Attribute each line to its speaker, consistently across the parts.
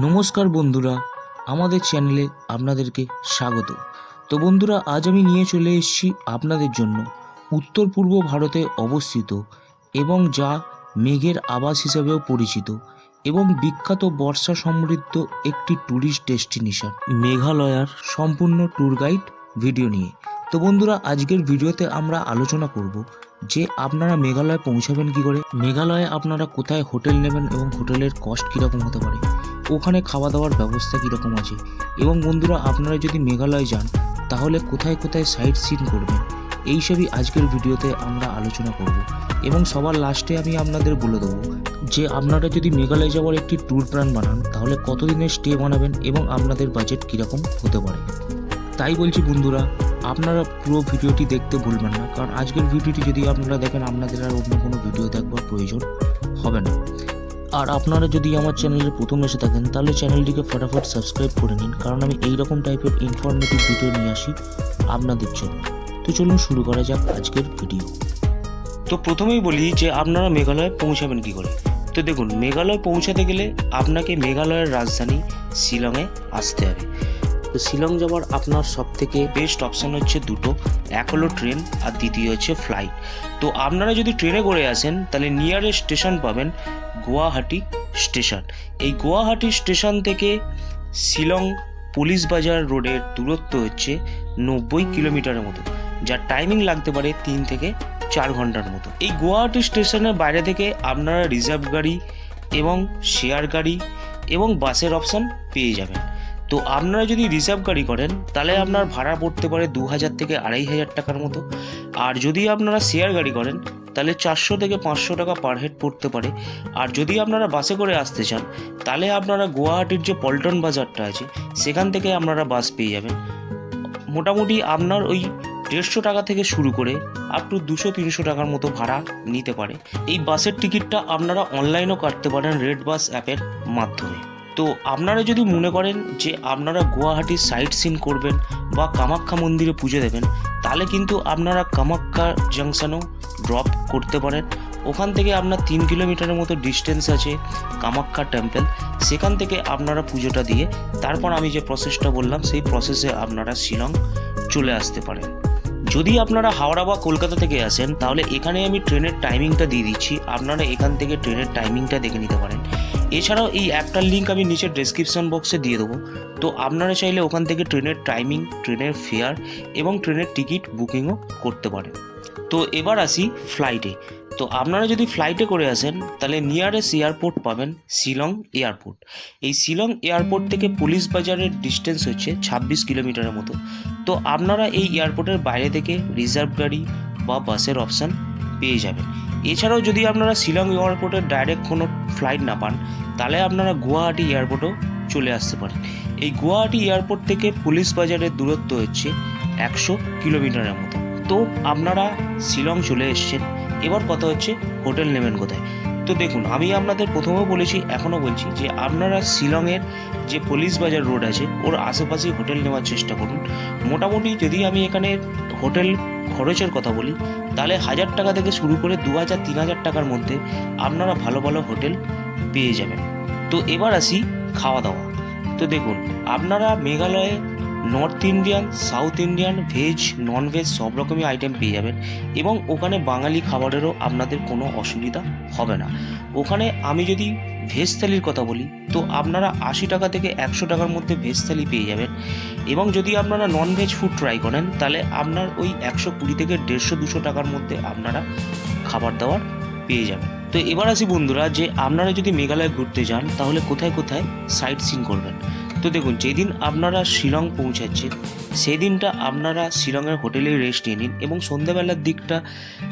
Speaker 1: নমস্কার বন্ধুরা, আমাদের চ্যানেলে আপনাদেরকে স্বাগত। তো বন্ধুরা, আজ আমি নিয়ে চলে এসেছি আপনাদের জন্য উত্তর পূর্ব ভারতে অবস্থিত এবং যা মেঘের আবাস হিসেবেও পরিচিত এবং বিখ্যাত বর্ষা সমৃদ্ধ একটি ট্যুরিস্ট ডেস্টিনেশন মেঘালয়ার সম্পূর্ণ ট্যুর গাইড ভিডিও নিয়ে। তো বন্ধুরা, আজকের ভিডিওতে আমরা আলোচনা করব যে আপনারা মেঘালয়ে পৌঁছাবেন কি করে, মেঘালয়ে আপনারা কোথায় হোটেল নেবেন এবং হোটেলের কস্ট কীরকম হতে পারে। ওখানে খাওয়া দাওয়ার ব্যবস্থা কীরকম আছে? এবং বন্ধুরা, আপনারা যদি মেঘালয় যান, তাহলে কোথায় কোথায় সাইট সিন করবেন? এইসবই আজকের ভিডিওতে আমরা আলোচনা করব। এবং সবার লাস্টে আমি আপনাদের বলে দেবো যে, আপনারা যদি মেঘালয় যাওয়ার একটি ট্যুর প্ল্যান বানান, তাহলে কতদিনের স্টে বানাবেন এবং আপনাদের বাজেট কীরকম হতে পারে? তাই বলছি বন্ধুরা, আপনারা পুরো ভিডিওটি দেখতে ভুলবেন না, কারণ আজকের ভিডিওটি যদি আপনারা দেখেন, আপনাদের আর অন্য কোনো ভিডিও দেখবার প্রয়োজন হবে না। আর আপনারা যদি আমার চ্যানেলে প্রথম এসে থাকেন, তাহলে চ্যানেলটিকে ফটাফট সাবস্ক্রাইব করে নিন, কারণ আমি এই রকম টাইপের ইনফরমেটিভ ভিডিও নিয়ে আসি আপনাদের জন্য। তো চলুন শুরু করা যাক আজকের ভিডিও তো প্রথমেই বলি যে আপনারা মেঘালয়ে পৌঁছাবেন কি করে? তো দেখুন, মেঘালয় পৌঁছাতে গেলে আপনাকে মেঘালয়ের রাজধানী শিলংয়ে আসতে হবে। তো শিলং যাওয়ার আপনার সব থেকে বেস্ট অপশান হচ্ছে দুটো, এক হলো ট্রেন আর দ্বিতীয় হচ্ছে ফ্লাইট তো আপনারা যদি ট্রেনে করে আসেন, তাহলে নিয়ারেস্ট স্টেশন পাবেন গুয়াহাটি স্টেশন। এই গুয়াহাটি স্টেশন থেকে শিলং পুলিশ বাজার রোডের দূরত্ব হচ্ছে নব্বই কিলোমিটারের মতো, যার টাইমিং লাগতে পারে তিন থেকে চার ঘণ্টার মতো। এই গুয়াহাটি স্টেশনের বাইরে থেকে আপনারা রিজার্ভ গাড়ি এবং শেয়ার গাড়ি এবং বাসের অপশান পেয়ে যাবেন। তো আপনারা যদি রিজার্ভ গাড়ি করেন, তাহলে আপনার ভাড়া পড়তে পারে দু হাজার থেকে আড়াই হাজার টাকার মতো। আর যদি আপনারা শেয়ার গাড়ি করেন তাহলে চারশো থেকে পাঁচশো টাকা পার হেড পড়তে পারে। আর যদি আপনারা বাসে করে আসতে চান, তাহলে আপনারা গুয়াহাটির যে পল্টন বাজারটা আছে, সেখান থেকে আপনারা বাস পেয়ে যাবেন। মোটামুটি আপনার ওই দেড়শো টাকা থেকে শুরু করে আপ টু দুশো, তিনশো টাকার মতো ভাড়া নিতে পারে। এই বাসের টিকিটটা আপনারা অনলাইনেও কাটতে পারেন রেড বাস অ্যাপের মাধ্যমে। তো আপনারা যদি মনে করেন যে আপনারা গুয়াহাটির সাইট সিন করবেন বা কামাখ্যা মন্দিরে পুজো দেবেন, তাহলে কিন্তু আপনারা কামাখ্যা জাংশনও ড্রপ করতে পারেন। ওখান থেকে আপনার তিন কিলোমিটারের মতো ডিস্টেন্স আছে কামাখ্যা টেম্পল সেখান থেকে আপনারা পুজোটা দিয়ে তারপর আমি যে প্রসেসটা বললাম, সেই প্রসেসে আপনারা শিলং চলে আসতে পারেন। যদি আপনারা হাওড়া বা কলকাতা থেকে আসেন, তাহলে এখানে আমি ট্রেনের টাইমিংটা দিয়ে দিচ্ছি। আপনারা এখান থেকে ট্রেনের টাইমিংটা দেখে নিতে পারেন। এছাড়াও এই অ্যাপটার লিঙ্ক আমি নিচের ডেসক্রিপশন বক্সে দিয়ে দেবো। তো আপনারা চাইলে ওখান থেকে ট্রেনের টাইমিং ট্রেনের ফেয়ার এবং ট্রেনের টিকিট বুকিংও করতে পারেন। তো এবার আসি ফ্লাইটে তো আপনারা যদি ফ্লাইটে করে আসেন, তাহলে নিয়ারেস্ট এয়ারপোর্ট পাবেন শিলং এয়ারপোর্ট এই শিলং এয়ারপোর্ট থেকে পুলিশ বাজারের ডিস্টেন্স হচ্ছে ছাব্বিশ কিলোমিটারের মতো। তো আপনারা এই এয়ারপোর্টের বাইরে থেকে রিজার্ভ গাড়ি বা বাসের অপশান পেয়ে যাবেন। এছাড়াও যদি আপনারা শিলং এয়ারপোর্টে ডাইরেক্ট কোনো ফ্লাইট না পান, তাহলে আপনারা গুয়াহাটি এয়ারপোর্টেও চলে আসতে পারেন। এই গুয়াহাটি এয়ারপোর্ট থেকে পুলিশ বাজারের দূরত্ব হচ্ছে একশো কিলোমিটারের মতো। তো আপনারা শিলং চলে এসছেন। এবার কথা হচ্ছে হোটেল নেবেন কোথায়? তো দেখুন, আমি আপনাদের প্রথমেও বলেছি, এখনও বলছি যে আপনারা শিলংয়ের যে পুলিশ বাজার রোড আছে, ওর আশেপাশে হোটেল নেওয়ার চেষ্টা করুন। মোটামুটি যদি আমি এখানে হোটেল খরচের কথা বলি, তাহলে হাজার টাকা থেকে শুরু করে দু হাজার, তিন হাজার টাকার মধ্যে আপনারা ভালো ভালো হোটেল পেয়ে যাবেন। তো এবার আসি খাওয়া দাওয়া। তো দেখুন, আপনারা মেঘালয়ে north Indian south Indian veg non veg সব রকমই আইটেম পেয়ে যাবেন। এবং ওখানে বাঙালি খাবারেরও আপনাদের কোনো অসুবিধা হবে না। ওখানে আমি যদি ভেজ থালির কথা বলি, তো আপনারা আশি টাকা থেকে একশো টাকার মধ্যে ভেজ থালি পেয়ে যাবেন। এবং যদি আপনারা নন ভেজ ফুড ট্রাই করেন, তাহলে আপনার ওই একশো কুড়ি থেকে দেড়শো দুশো টাকার মধ্যে আপনারা খাবার দাবার পেয়ে যাবেন। তো এবার আসি বন্ধুরা, যে আপনারা যদি মেঘালয় ঘুরতে যান, তাহলে কোথায় কোথায় সাইট সিন করবেন? তো দেখুন, যেদিন আপনারা শিলং পৌঁছাচ্ছেন সেদিনটা আপনারা শিলংয়ের হোটেলে রেস্ট নিয়ে নিন এবং সন্ধ্যাবেলার দিকটা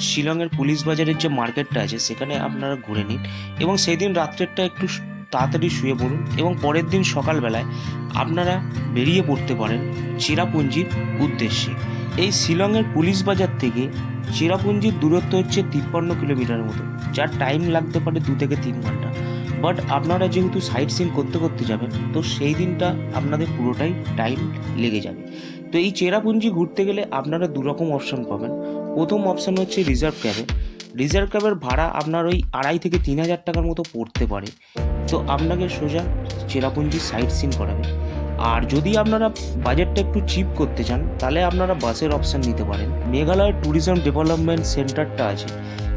Speaker 1: শিলংয়ের পুলিশ বাজারের যে মার্কেটটা আছে, সেখানে আপনারা ঘুরে নিন এবং সেই দিন রাত্রেরটা একটু তাড়াতাড়ি শুয়ে পড়ুন এবং পরের দিন সকালবেলায় আপনারা বেরিয়ে পড়তে পারেন চেরাপুঞ্জির উদ্দেশ্যে। এই শিলংয়ের পুলিশ বাজার থেকে চেরাপুঞ্জির দূরত্ব হচ্ছে তিপ্পান্ন কিলোমিটার মতো, যার টাইম লাগতে পারে দু থেকে তিন ঘণ্টা। বাট আপনারা যেহেতু সাইট সিন করতে করতে যাবেন, তো সেই দিনটা আপনাদের পুরোটাই টাইম লেগে যাবে। তো এই চেরাপুঞ্জি ঘুরতে গেলে আপনারা দু রকম অপশন পাবেন। প্রথম অপশন হচ্ছে রিজার্ভ ক্যাবে রিজার্ভ ক্যাবের ভাড়া আপনার ওই আড়াই থেকে তিন হাজার টাকার মতো পড়তে পারে। তো আপনাকে সোজা চেরাপুঞ্জি সাইট সিন করাবে। আর যদি আপনারা বাজেটটা একটু চিপ করতে চান, তাহলে আপনারা বাসের অপশান নিতে পারেন। মেঘালয় ট্যুরিজম ডেভেলপমেন্ট সেন্টারটা আছে।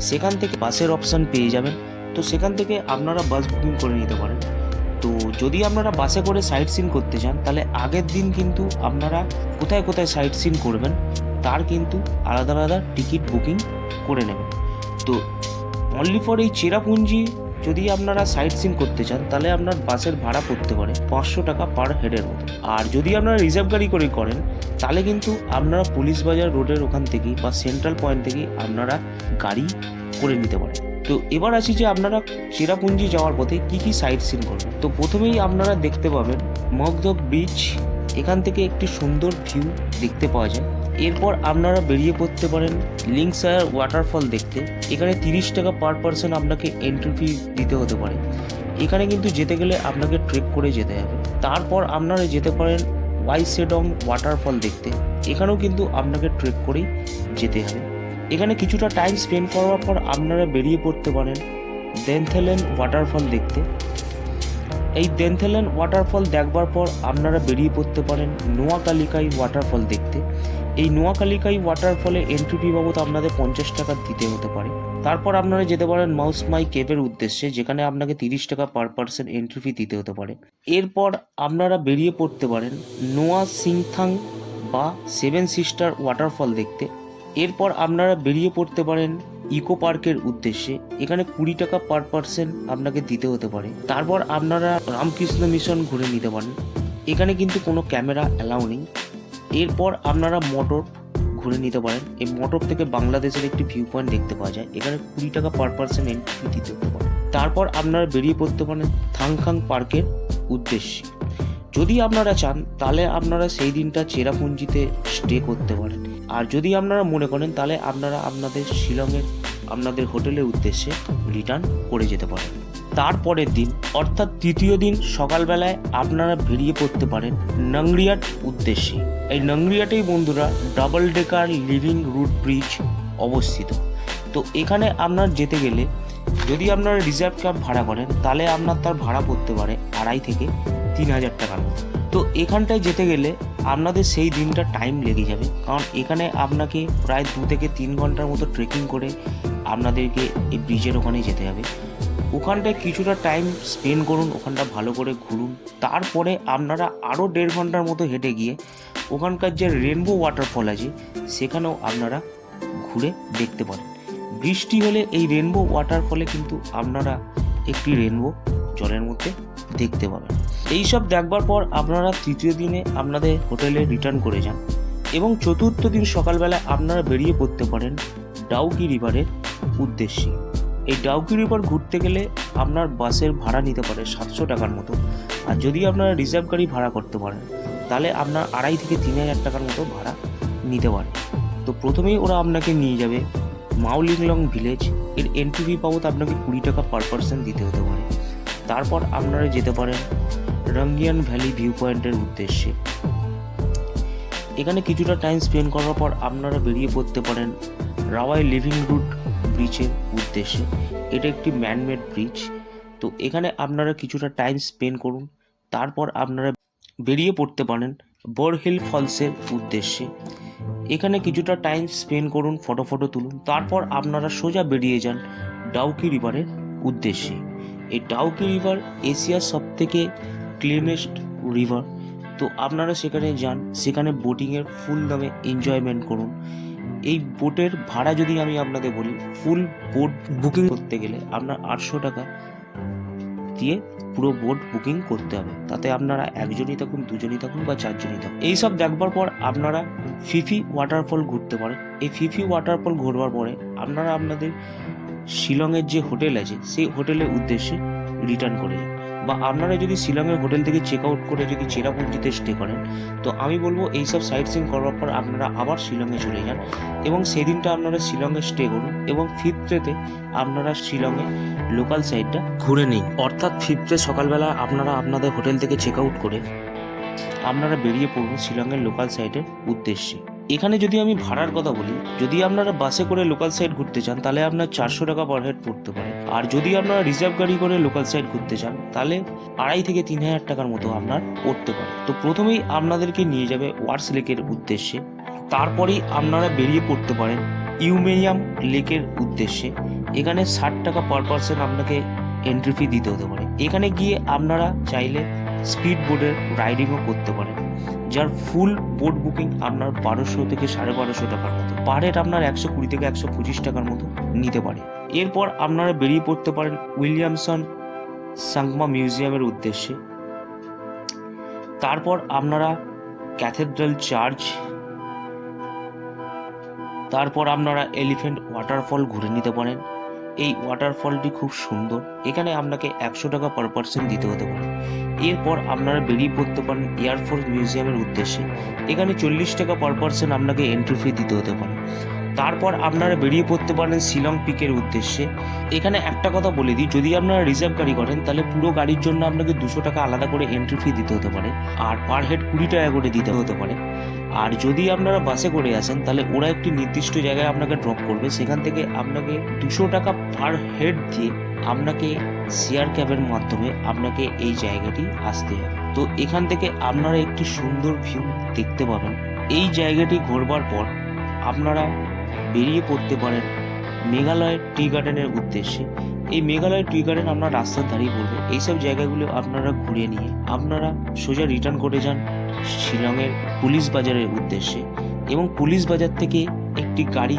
Speaker 1: সেখান থেকে বাসের অপশান পেয়ে যাবেন। তো সেখান থেকে আপনারা বাস বুকিং করে নিতে পারেন। তো যদি আপনারা বাসে করে সাইট সিন করতে চান তাহলে আগের দিন কিন্তু আপনারা কোথায় কোথায় সাইট সিন করবেন, তার কিন্তু আলাদা আলাদা টিকিট বুকিং করে নেবেন। তো অনলি ফর এই চেরাপুঞ্জি যদি আপনারা সাইট সিন করতে চান তাহলে আপনার বাসের ভাড়া পড়তে পারে পাঁচশো টাকা পার হেডের মতো। আর যদি আপনারা রিজার্ভ গাড়ি করে করেন, তাহলে কিন্তু আপনারা পুলিশ বাজার রোডের ওখান থেকেই বা সেন্ট্রাল পয়েন্ট থেকেই আপনারা গাড়ি করে নিতে পারেন। তো এবার আসি যে আপনারা চেরাপুঞ্জি যাওয়ার পথে কি কি সাইট সিন করবেন। তো প্রথমেই আপনারা দেখতে পাবেন মগধব বিচ এখান থেকে একটি সুন্দর ভিউ দেখতে পাওয়া যায়। এরপর আপনারা বেরিয়ে পড়তে পারেন লিঙ্কসায়ার ওয়াটারফল দেখতে। এখানে তিরিশ টাকা পার পার্সন আপনাকে এন্ট্রি ফি দিতে হতে পারে। এখানে কিন্তু যেতে গেলে আপনাকে ট্রেক করে যেতে হবে। তারপর আপনারা যেতে পারেন ওয়াইসেডং ওয়াটারফল দেখতে। এখানেও কিন্তু আপনাকে ট্রেক করেই যেতে হবে। এখানে কিছুটা টাইম স্পেন্ড করার পর আপনারা বেরিয়ে পড়তে পারেন দেনথেলেন ওয়াটারফল দেখতে। এই দেনথেলেন ওয়াটারফল দেখবার পর আপনারা বেরিয়ে পড়তে পারেন নোয়াকালিকাই ওয়াটারফল দেখতে। এই নোয়াকালিকাই ওয়াটারফলে এন্ট্রি ফি বাবদ আপনাদের পঞ্চাশ টাকা দিতে হতে পারে। তারপর আপনারা যেতে পারেন মাউস মাই কেভের উদ্দেশ্যে, যেখানে আপনাকে তিরিশ টাকা পার পার্সন এন্ট্রি ফি দিতে হতে পারে। এরপর আপনারা বেরিয়ে পড়তে পারেন নোয়া সিংথাং বা সেভেন সিস্টার ওয়াটারফল দেখতে। এরপর আপনারা বেরিয়ে পড়তে পারেন ইকো পার্কের উদ্দেশ্যে। এখানে কুড়ি টাকা পার পার্সন আপনাকে দিতে হতে পারে। তারপর আপনারা রামকৃষ্ণ মিশন ঘুরে নিতে পারেন। এখানে কিন্তু কোনো ক্যামেরা অ্যালাউ নেই। এরপর আপনারা মোটর ঘুরে নিতে পারেন। এই মোটর থেকে বাংলাদেশের একটি ভিউ পয়েন্ট দেখতে পাওয়া যায়। এখানে কুড়ি টাকা পার পার্সন এন্ট্রি দিতে হতে পারে। তারপর আপনারা বেরিয়ে পড়তে পারেন থাংখাং পার্কের উদ্দেশ্যে। যদি আপনারা চান, তাহলে আপনারা সেই দিনটা চেরাপুঞ্জিতে স্টে করতে পারেন। আর যদি আপনারা মনে করেন, তাহলে আপনারা আপনাদের শিলংয়ের, আপনাদের হোটেলের উদ্দেশ্যে রিটার্ন করে যেতে পারেন। তারপরের দিন, অর্থাৎ তৃতীয় দিন সকালবেলায় আপনারা বেরিয়ে পড়তে পারেন নংরিয়াট উদ্দেশ্যে। এই নংরিয়াটেই বন্ধুরা double decker living root bridge অবস্থিত। তো এখানে আপনার যেতে গেলে, যদি আপনারা রিজার্ভ ক্যাব ভাড়া করেন, তাহলে আপনার তার ভাড়া পড়তে পারে আড়াই থেকে তিন হাজার টাকার মতো। তো এখানটায় যেতে গেলে আপনাদের সেই দিনটা টাইম লেগে যাবে। কারণ এখানে আপনাকে প্রায় দু থেকে তিন ঘণ্টার মতো ট্রেকিং করে আপনাদেরকে এই ব্রিজের ওখানে যেতে হবে। ওখানটায় কিছুটা টাইম স্পেন্ড করুন, ওখানটা ভালো করে ঘুরুন। তারপরে আপনারা আরও দেড় ঘণ্টার মতো হেঁটে গিয়ে ওখানকার যে রেনবো ওয়াটারফল আছে, সেখানেও আপনারা ঘুরে দেখতে পারেন। বৃষ্টি হলে এই রেনবো ওয়াটারফলে কিন্তু আপনারা একটি রেনবো জলের মধ্যে দেখতে পাবেন। এই সব দেখবার পর আপনারা তৃতীয় দিনে আপনাদের হোটেলে রিটার্ন করে যান এবং চতুর্থ দিন সকালবেলা আপনারা বেরিয়ে পড়তে পারেন ডাউকি রিভারের উদ্দেশ্যে। এই ডাউকি রিভার ঘুরতে গেলে আপনার বাসের ভাড়া নিতে পারে সাতশো টাকার মতো। আর যদি আপনারা রিজার্ভ গাড়ি ভাড়া করতে পারেন, তাহলে আপনার আড়াই থেকে তিন হাজার টাকার মতো ভাড়া নিতে পারে তো প্রথমেই ওরা আপনাকে নিয়ে যাবে মাউলিংলং ভিলেজ এর এন্ট্রি ফি বাবদ আপনাকে কুড়ি টাকা পার পার্সন দিতে হতে পারে। তারপর আপনারা যেতে পারেন রঙ্গিয়ান ভ্যালি ভিউ পয়েন্টের উদ্দেশ্যে। এখানে কিছুটা টাইম স্পেন্ড করার পর আপনারা বেরিয়ে পড়তে পারেন রাওয়াই লিভিং রুট ব্রিজের উদ্দেশ্যে। এটা একটি ম্যানমেড ব্রিজ তো এখানে আপনারা কিছুটা টাইম স্পেন্ড করুন, তারপর আপনারা বেরিয়ে পড়তে পারেন বোরহিল ফলসের উদ্দেশ্যে। এখানে কিছুটা টাইম স্পেন্ড করুন ফটো ফটো তুলুন, তারপর আপনারা সোজা বেরিয়ে যান ডাউকি রিভারের উদ্দেশ্যে। এই ডাউকি রিভার এশিয়ার সব থেকে ক্লিনেস্ট রিভার তো আপনারা সেখানে যান, সেখানে বোটিংয়ের ফুল দামে এনজয়মেন্ট করুন। এই বোটের ভাড়া যদি আমি আপনাদের বলি ফুল বোট বুকিং করতে গেলে আপনার আটশো টাকা দিয়ে পুরো বোট বুকিং করতে হবে। তাতে আপনারা একজনই থাকুন, দুজনই থাকুন বা চারজনই থাকুন। এইসব দেখবার পর আপনারা ফিফি ওয়াটারফল ঘুরতে পারেন। এই ফিফি ওয়াটারফল ঘুরবার পরে আপনারা আপনাদের শিলংয়ের যে হোটেল আছে, সেই হোটেলের উদ্দেশ্যে রিটার্ন করে যান। বা আপনারা যদি শিলংয়ের হোটেল থেকে চেক আউট করে যদি চেরাপুঞ্জিতে স্টে করেন, তো আমি বলব এইসব সাইট সিন করার পর আপনারা আবার শিলংয়ে চলে যান এবং সেদিনটা আপনারা শিলংয়ে স্টে করুন এবং ফিফথ আপনারা শিলংয়ে লোকাল সাইডটা ঘুরে নিন। অর্থাৎ ফিফথ ডে সকালবেলা আপনারা আপনাদের হোটেল থেকে চেক আউট করে আপনারা বেরিয়ে পড়ুন শিলংয়ের লোকাল সাইটের উদ্দেশ্যে। এখানে যদি আমি ভাড়ার কথা বলি, যদি আপনারা বাসে করে লোকাল সাইড ঘুরতে চান, তাহলে আপনার চারশো টাকা পার হেড পড়তে পারে। আর যদি আপনারা রিজার্ভ গাড়ি করে লোকাল সাইড ঘুরতে চান, তাহলে আড়াই থেকে তিন হাজার টাকার মতো আপনার পড়তে পারে। তো প্রথমেই আপনাদেরকে নিয়ে যাবে ওয়ার্স লেকের উদ্দেশ্যে। তারপরেই আপনারা বেরিয়ে পড়তে পারেন ইউমেরিয়াম লেকের উদ্দেশ্যে। এখানে ষাট টাকা পার পার্সন আপনাকে এন্ট্রি ফি দিতে হতে পারে। এখানে গিয়ে আপনারা চাইলে স্পিড বোটের রাইডিংও করতে পারেন যার ফুল বোট বুকিং আপনার বারোশো থেকে সাড়ে বারোশো টাকার মতো। পার হেড আপনার একশো কুড়ি থেকে একশো পঁচিশ টাকার মতো নিতে পারে। এরপর আপনারা বেরিয়ে পড়তে পারেন উইলিয়ামসন সাংমা মিউজিয়ামের উদ্দেশ্যে। তারপর আপনারা ক্যাথেড্রাল চার্চ, তারপর আপনারা এলিফ্যান্ট ওয়াটারফল ঘুরে নিতে পারেন। এই ওয়াটারফলটি খুব সুন্দর। এখানে আপনাকে একশো টাকা পার পার্সন দিতে হতে পারে। এরপর আপনারা বেরিয়ে পড়তে পারেন এয়ারফোর্স মিউজিয়ামের উদ্দেশ্যে। এখানে চল্লিশ টাকা পার পার্সন আপনাকে এন্ট্রি ফি দিতে হতে পারে। তারপর আপনারা বেরিয়ে পড়তে পারেন শিলং পিকের উদ্দেশ্যে। এখানে একটা কথা বলে দিই, যদি আপনারা রিজার্ভ গাড়ি করেন, তাহলে পুরো গাড়ির জন্য আপনাকে দুশো টাকা আলাদা করে এন্ট্রি ফি দিতে হতে পারে। আর পার হেড কুড়ি টাকা করে দিতে হতে পারে। আর যদি আপনারা বাসে করে আসেন, তাহলে ওরা একটি নির্দিষ্ট জায়গায় আপনাকে ড্রপ করবে। সেখান থেকে আপনাকে দুশো টাকা পার হেড দিয়ে আপনাকে শেয়ার ক্যাবের মাধ্যমে আপনাকে এই জায়গাটি আসতে হবে। তো এখান থেকে আপনারা একটি সুন্দর ভিউ দেখতে পাবেন। এই জায়গাটি ঘোরবার পর আপনারা বেরিয়ে পড়তে পারেন মেঘালয়ের টি গার্ডেনের উদ্দেশ্যে। এই মেঘালয় টি গার্ডেন আপনার রাস্তার ধারেই পড়বে। এইসব জায়গাগুলো আপনারা ঘুরে নিয়ে আপনারা সোজা রিটার্ন করে যান। শিলংয়ের পুলিশ বাজারের উদ্দেশ্যে এবং পুলিশ বাজার থেকে একটি গাড়ি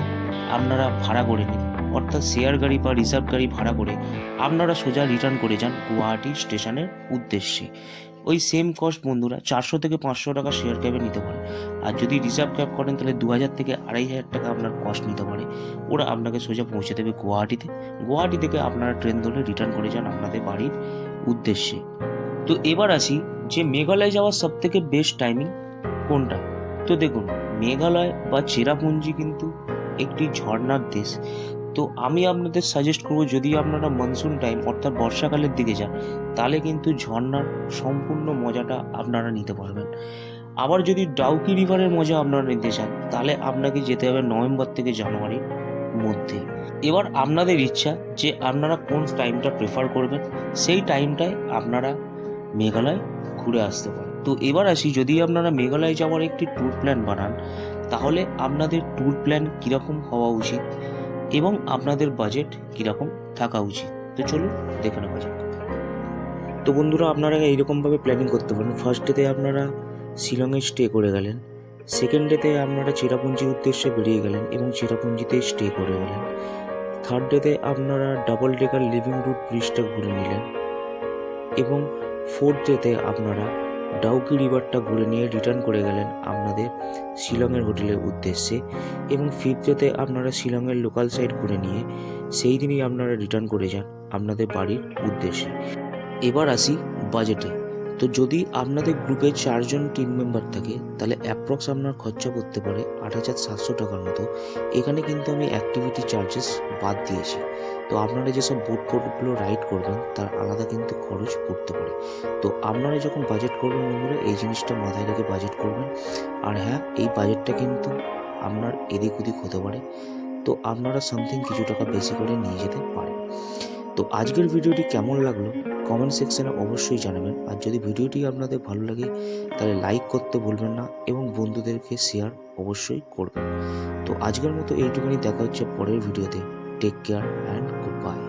Speaker 1: আপনারা ভাড়া করে নিন। অর্থাৎ শেয়ার গাড়ি বা রিজার্ভ গাড়ি ভাড়া করে আপনারা সোজা রিটার্ন করে যান গুয়াহাটি স্টেশনের উদ্দেশ্যে। ওই সেম কস্ট বন্ধুরা চারশো থেকে পাঁচশো টাকা শেয়ার ক্যাবে নিতে পারে। আর যদি রিজার্ভ ক্যাব করেন তাহলে দু হাজার থেকে আড়াই হাজার টাকা আপনার কস্ট নিতে পারে। ওরা আপনাকে সোজা পৌঁছে দেবে গুয়াহাটিতে। গুয়াহাটি থেকে আপনারা ট্রেন ধরে রিটার্ন করে যান আপনাদের বাড়ির উদ্দেশ্যে। তো এবার আসি যে মেঘালয় যাওয়ার সব থেকে বেস্ট টাইমিং কোনটা? তো দেখুন, মেঘালয় বা চেরাপুঞ্জি কিন্তু একটি ঝর্ণার দেশ। তো আমি আপনাদের সাজেস্ট করব যদি আপনারা মনসুন টাইম অর্থাৎ বর্ষাকালের দিকে যান, তাহলে কিন্তু ঝর্ণার সম্পূর্ণ মজাটা আপনারা নিতে পারবেন। আবার যদি ডাউকি রিভারের মজা আপনারা নিতে চান, তাহলে আপনাকে যেতে হবে নভেম্বর থেকে জানুয়ারির মধ্যে। এবার আপনাদের ইচ্ছা যে আপনারা কোন টাইমটা প্রেফার করবেন, সেই টাইমটায় আপনারা মেঘালয় ঘুরে আসতে পারেন। তো এবার আসি, যদি আপনারা মেঘালয় যাওয়ার একটি ট্যুর প্ল্যান বানান, তাহলে আপনাদের ট্যুর প্ল্যান কীরকম হওয়া উচিত এবং আপনাদের বাজেট কীরকম থাকা উচিত? তো চলুন দেখে নেওয়া যাক। তো বন্ধুরা, আপনারা এইরকমভাবে প্ল্যানিং করতে পারেন। ফার্স্ট ডেতে আপনারা শিলংয়ে স্টে করে গেলেন। সেকেন্ড ডেতে আপনারা চেরাপুঞ্জির উদ্দেশ্যে বেরিয়ে গেলেন এবং চেরাপুঞ্জিতে স্টে করে গেলেন। থার্ড ডেতে আপনারা ডাবল ডেকার লিভিং রুট ব্রিজটা ঘুরে নিলেন এবং ফোর্থ ডেতে আপনারা ডাউকি রিভারটা ঘুরে নিয়ে রিটার্ন করে গেলেন আপনাদের শিলংয়ের হোটেলের উদ্দেশ্যে এবং ফিফথ ডেতে আপনারা শিলংয়ের লোকাল সাইড ঘুরে নিয়ে সেই দিনই আপনারা রিটার্ন করে যান আপনাদের বাড়ির উদ্দেশ্যে। এবার আসি বাজেটে তো যদি আপনাদের গ্রুপে চারজন টিম মেম্বার থাকে, তাহলে অ্যাপ্রক্স আপনার খরচা করতে পারে আট হাজার সাতশো টাকার মতো। এখানে কিন্তু আমি অ্যাক্টিভিটি চার্জেস বাদ দিয়েছি। তো আপনারা যেসব বোট ফোটগুলো রাইড করবেন, তার আলাদা কিন্তু খরচ পড়তে পারে। তো আপনারা যখন বাজেট করবেন বন্ধুরা, এই জিনিসটা মাথায় রেখে বাজেট করবেন। আর হ্যাঁ এই বাজেটটা কিন্তু আপনার এদিক ওদিক হতে পারে। তো আপনারা সামথিং কিছু টাকা বেশি করে নিয়ে যেতে পারেন। তো আজকের ভিডিওটি কেমন লাগল কমেন্ট সেকশানে অবশ্যই জানাবেন। আর যদি ভিডিওটি আপনাদের ভালো লাগে, তাহলে লাইক করতে ভুলবেন না এবং বন্ধুদেরকে শেয়ার অবশ্যই করবেন। তো আজকের মতো এইটুকুনি, দেখা হচ্ছে পরের ভিডিওতে। Take care and good bye